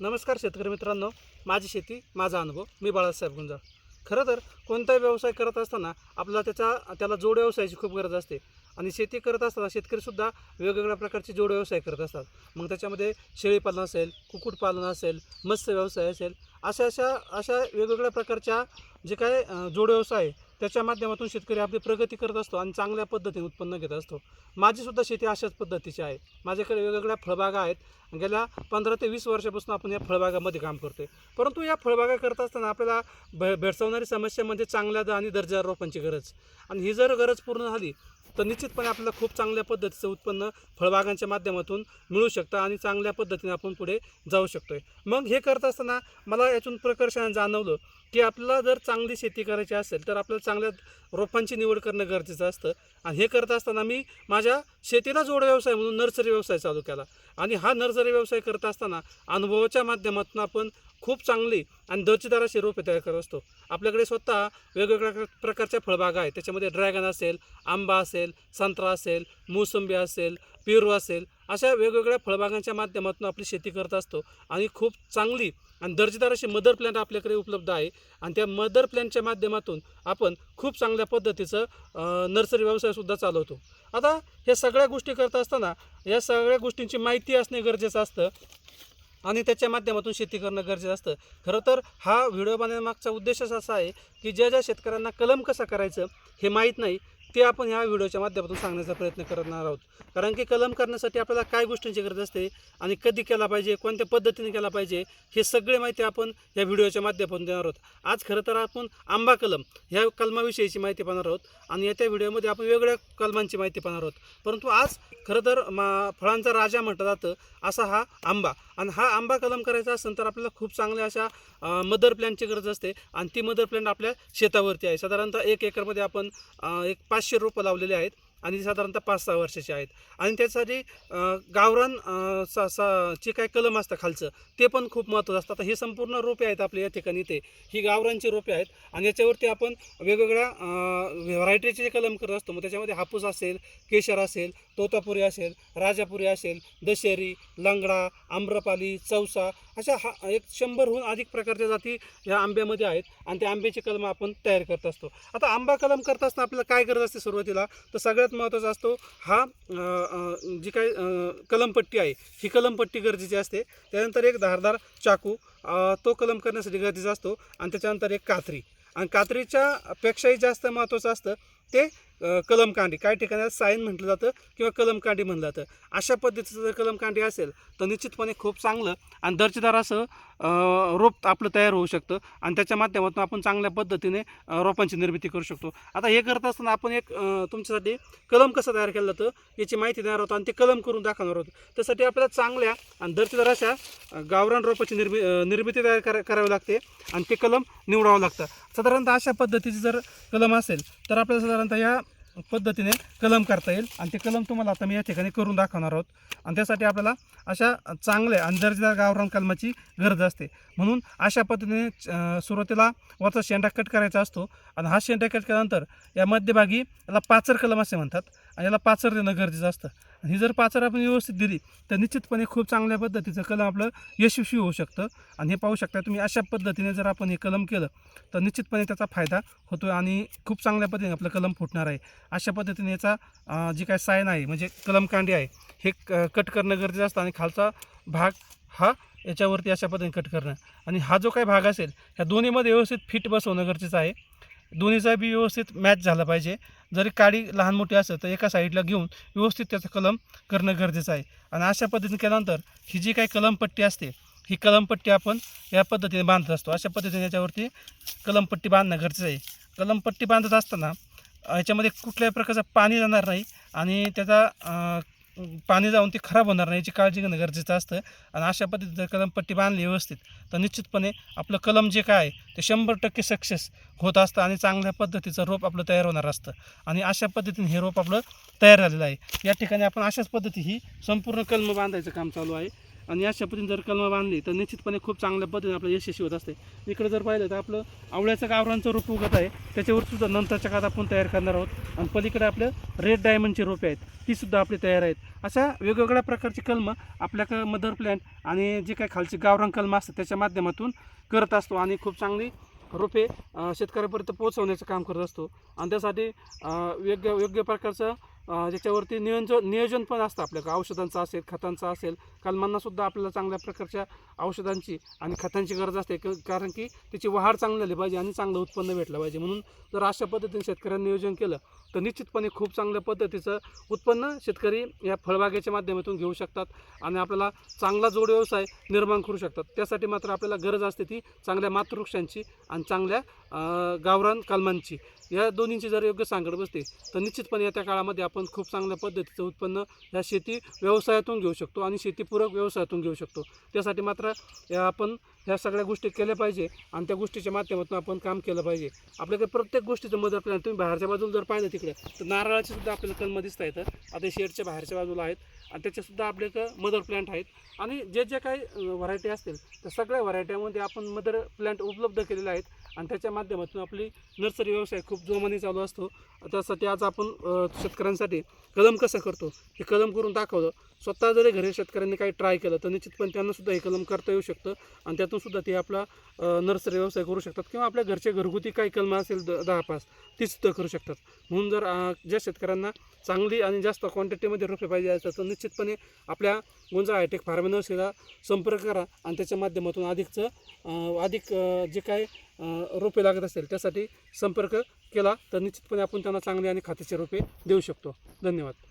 नमस्कार शेतकरी मित्रांनो. माझी शेती माझा अनुभव. मी बाळासाहेब गुंजाळ. खरं तर कोणताही व्यवसाय करत असताना आपल्याला त्याचा त्याला जोड व्यवसायाची खूप गरज असते. आणि शेती करत असताना शेतकरीसुद्धा वेगवेगळ्या प्रकारचे जोड व्यवसाय करत असतात. मग त्याच्यामध्ये शेळीपालन असेल कुक्कुटपालन असेल मत्स्य व्यवसाय असेल अशा अशा अशा वेगवेगळ्या प्रकारच्या जे काय जोड व्यवसाय आहे, त्याच्या माध्यमातून शेतकरी आपली प्रगती करत असतो आणि चांगल्या पद्धतीने उत्पन्न घेत असतो. माझीसुद्धा शेती अशाच पद्धतीची आहे. माझ्याकडे वेगवेगळ्या फळबागा आहेत. गेल्या पंधरा ते वीस वर्षापासून आपण या फळबागामध्ये काम करतोय. परंतु या फळबागा करत असताना आपल्याला भे भेडसावणारी समस्या म्हणजे चांगल्या द- आणि दर्जा रोपांची गरज. आणि ही जर गरज पूर्ण झाली तर निश्चितपणे आपल्याला खूप चांगल्या पद्धतीचं उत्पन्न फळबागांच्या माध्यमातून मिळू शकतं आणि चांगल्या पद्धतीने आपण पुढे जाऊ शकतो आहे मग हे करत असताना मला यातून प्रकर्षाने जाणवलं की आपल्याला जर चांगली शेती करायची असेल तर आपल्याला चांगल्या रोपांची निवड करणं गरजेचं असतं. आणि हे करत असताना मी माझ्या शेतीला जोड व्यवसाय म्हणून नर्सरी व्यवसाय चालू केला. आणि हा नर्सरी व्यवसाय करत असताना अनुभवाच्या माध्यमातून आपण खूप चांगली आणि दर्जेदार अशी रोपे तयार करत असतो. आपल्याकडे स्वतः वेगवेगळ्या प्रकारच्या फळबागा आहेत. त्याच्यामध्ये ड्रॅगन असेल आंबा असेल संत्रा असेल मोसंबी असेल पेरू असेल अशा वेगवेगळ्या फळबागांच्या माध्यमातून आपली शेती करत असतो. आणि खूप चांगली आणि दर्जेदार अशी मदर प्लॅन आपल्याकडे उपलब्ध आहे. आणि त्या मदर प्लॅनच्या माध्यमातून आपण खूप चांगल्या पद्धतीचं नर्सरी व्यवसायसुद्धा चालवतो. आता ह्या सगळ्या गोष्टी करत असताना या सगळ्या गोष्टींची माहिती असणे गरजेचं असतं. आणि त्याच्या माध्यमातून शेती करणं गरजेचं असतं. खरं तर हा व्हिडिओ बनवण्यामागचा उद्देशच असा आहे की ज्या ज्या शेतकऱ्यांना कलम कसा करायचं हे माहीत नाही. ते आपण ह्या व्हिडिओच्या माध्यमातून सांगण्याचा प्रयत्न करणार आहोत. कारण की कलम करण्यासाठी आपल्याला काय गोष्टींची गरज असते आणि कधी केला पाहिजे कोणत्या पद्धतीने केला पाहिजे हे सगळे माहिती आपण या व्हिडिओच्या माध्यमातून देणार आहोत. आज खरं तर आपण आंबा कलम ह्या कलमाविषयीची माहिती पाहणार आहोत आणि येत्या व्हिडिओमध्ये आपण वेगवेगळ्या कलमांची माहिती पाहणार आहोत. परंतु आज खरं तर मा फळांचा राजा म्हटलं जातं असा हा आंबा. आणि हा आंबा कलम करायचा असेल तर आपल्याला खूप चांगल्या अशा मदर प्लॅनची गरज असते. आणि ती मदर प्लॅन आपल्या शेतावरती आहे. साधारणतः एक एकरमध्ये आपण एक पाच पाचशे रोपं लावलेले आहेत आणि साधारणतः पाच सहा वर्षाचे आहेत. आणि त्यासाठी गावरान सा सा जे काय कलम असतं खालचं ते पण खूप महत्त्वाचं असतं. आता हे संपूर्ण रोपे आहेत आपल्या या ठिकाणी ते ही गावरांची रोपे आहेत आणि याच्यावरती आपण वेगवेगळ्या व्हरायटीचे जे कलम करत असतो मग त्याच्यामध्ये हापूस असेल केशर असेल तोतापुरी असेल राजापुरी असेल दशेरी लंगडा आम्रपाली चौसा अशा हा एक शंभरहून अधिक प्रकारच्या जाती ह्या आंब्यामध्ये आहेत आणि त्या आंब्याची कलम आपण तयार करत असतो. आता आंबा कलम करत असताना आपल्याला काय गरज असते सुरुवातीला? तर सगळ्यात महत्त्वाचा असतो हा जी काही कलमपट्टी आहे ही कलमपट्टी गरजेची असते. त्यानंतर एक धारदार चाकू तो कलम करण्यासाठी गरजेचा असतो. आणि त्याच्यानंतर एक कात्री. आणि कात्रीच्या पेक्षाही जास्त महत्त्वाचं असतं ते कलमकांडी. काही ठिकाणी साईन म्हटलं जातं किंवा कलमकांडी म्हणलं जातं. अशा पद्धतीचं जर कलमकांडी असेल तर निश्चितपणे खूप चांगलं. आणि दर्जेदार असं रोप आपलं तयार होऊ शकतं आणि त्याच्या माध्यमातून आपण चांगल्या पद्धतीने रोपांची निर्मिती करू शकतो. आता हे करत असताना आपण एक तुमच्यासाठी कलम कसं तयार केलं जातं याची माहिती देणार होतो आणि ते कलम करून दाखवणार होतो त्यासाठी आपल्याला चांगल्या आणि दर्जेदार अशा गावरान रोपाची निर्मि निर्मिती तयार करा करावी लागते आणि ते कलम निवडावं लागतं. साधारणतः अशा पद्धतीची जर कलम असेल तर आपल्याला साधारणतः या पद्धतीने कलम करता येईल. आणि ते कलम तुम्हाला आता मी या ठिकाणी करून दाखवणार आहोत. आणि त्यासाठी आपल्याला अशा चांगल्या आणि दर्जेदार गावरान कलमाची गरज असते. म्हणून अशा पद्धतीने सुरुवातीला वरचा शेंडा कट करायचा असतो. आणि हा शेंडा कट केल्यानंतर या मध्यभागी याला पाचर कलम असे म्हणतात. आणि याला पाचर देणं गरजेचं असतं. आणि ही जर पाचर आपण व्यवस्थित दिली तर निश्चितपणे खूप चांगल्या पद्धतीचं कलम आपलं यशस्वी होऊ शकतं. आणि हे पाहू शकता तुम्ही अशा पद्धतीने जर आपण हे कलम केलं तर निश्चितपणे त्याचा फायदा होतो आणि खूप चांगल्या पद्धतीने आपलं कलम फुटणार आहे. अशा पद्धतीने याचा जी काय सायन आहे म्हणजे कलमकांडी आहे हे क कट करणं गरजेचं असतं आणि खालचा भाग हा याच्यावरती अशा पद्धतीने कट करणं. आणि हा जो काही भाग असेल ह्या दोन्हीमध्ये व्यवस्थित फिट बसवणं गरजेचं आहे. दोन्हीचा बी व्यवस्थित मॅच झाला पाहिजे. जरी काडी लहान मोठी असेल तर एका साईडला घेऊन व्यवस्थित त्याचं कलम करणं गरजेचं आहे. आणि अशा पद्धतीने केल्यानंतर ही जी काही कलमपट्टी असते ही कलमपट्टी आपण या पद्धतीने बांधत असतो. अशा पद्धतीने याच्यावरती कलमपट्टी बांधणं गरजेचं आहे. कलमपट्टी बांधत असताना याच्यामध्ये कुठल्याही प्रकारचं पाणी जाणार नाही आणि त्याचा पाणी जाऊन ती खराब होणार नाही याची काळजी घेणं गरजेचं असतं. आणि अशा पद्धतीने जर कलमपट्टी बांधली व्यवस्थित तर निश्चितपणे आपलं कलम जे काय आहे ते शंभर टक्के सक्सेस होत असतं आणि चांगल्या पद्धतीचं रोप आपलं तयार होणार असतं. आणि अशा पद्धतीने हे रोप आपलं तयार झालेलं आहे. या ठिकाणी आपण अशाच पद्धती ही संपूर्ण कलम बांधायचं काम चालू आहे. आणि अशा पद्धतीने जर कलमं बांधली तर निश्चितपणे खूप चांगल्या पद्धतीने आपलं यशस्वी होत असते. इकडे जर पाहिलं तर आपलं आवळ्याचं गावरांचं रोप उगत आहे. त्याच्यावर सुद्धा नंतरच्या काळात आपण तयार करणार आहोत. आणि पलीकडे आपलं रेड डायमंडची रोपे आहेत. ती सुद्धा आपली तयार आहेत. अशा वेगवेगळ्या प्रकारची कलमं आपल्याकडं मदर प्लॅन्ट आणि जे काही खालची गावरान कलमं असतात त्याच्या माध्यमातून करत असतो आणि खूप चांगली रोपे शेतकऱ्यापर्यंत पोहोचवण्याचं काम करत असतो. आणि त्यासाठी योग्य योग्य प्रकारचं ज्याच्यावरती नियोजन नियोजन पण असतं आपल्याकडं. औषधांचं असेल खतांचं असेल. कलमांनासुद्धा आपल्याला चांगल्या प्रकारच्या औषधांची आणि खतांची गरज असते. कारण की त्याची वाढ चांगली झाली पाहिजे आणि चांगलं उत्पन्न भेटलं पाहिजे. म्हणून जर अशा पद्धतीने शेतकऱ्यांनी नियोजन केलं तर निश्चितपणे खूप चांगल्या पद्धतीचं उत्पन्न शेतकरी या फळबागेच्या माध्यमातून घेऊ शकतात आणि आपल्याला चांगला जोड व्यवसाय निर्माण करू शकतात. त्यासाठी मात्र आपल्याला गरज असते ती चांगल्या मातृवृक्षांची आणि चांगल्या गावरान कलमांची. या दोन्हींची जर योग्य सांगड बसते तर निश्चितपणे येत्या काळामध्ये आपण खूप चांगल्या पद्धतीचं उत्पन्न या शेती व्यवसायातून घेऊ शकतो आणि शेतीपूरक व्यवसायातून घेऊ शकतो. त्यासाठी मात्र या आपण ह्या सगळ्या गोष्टी केल्या पाहिजे आणि त्या गोष्टीच्या माध्यमातून आपण काम केलं पाहिजे. आपल्याकडे प्रत्येक गोष्टीचं मदत आपल्याला तुम्ही बाहेरच्या बाजूला जर पाहिलं तिकडे तर नारळाची सुद्धा आपल्याला कलमं दिसता येतं आता शेडच्या बाहेरच्या बाजूला आहेत आणि त्याच्यासुद्धा आपल्याकडं मदर प्लांट आहेत. आणि जे जे काही व्हरायटी असतील त्या सगळ्या व्हरायट्यामध्ये आपण मदर प्लांट उपलब्ध केलेले आहेत. आणि त्याच्या माध्यमातून आपली नर्सरी व्यवसाय खूप जोमाने चालू असतो. त्यासाठी आज आपण शेतकऱ्यांसाठी कलम कसं करतो? हे कलम करून दाखवलं. स्वतः जरी घरी शेतकऱ्यांनी काही ट्राय केलं तर निश्चितपणे त्यांना सुद्धा हे कलम करता येऊ शकतं. आणि त्यातून सुद्धा ते आपला नर्सरी व्यवसाय करू शकतात किंवा आपल्या घरचे घरगुती काही कलमं असेल द दहा पाच ती सुद्धा करू शकतात. म्हणून जर ज्या शेतकऱ्यांना चांगली आणि जास्त क्वांटिटीमध्ये रोपे पाहिजे असतात तर निश्चितपणे आपल्या गुंजा हायटेक फार्म नर्सरीला संपर्क करा आणि त्याच्या माध्यमातून अधिकचं अधिक जे काय रोपे लागत असेल त्यासाठी संपर्क केला तर निश्चितपणे आपण त्यांना चांगली आणि खात्याचे रोपे देऊ शकतो. धन्यवाद.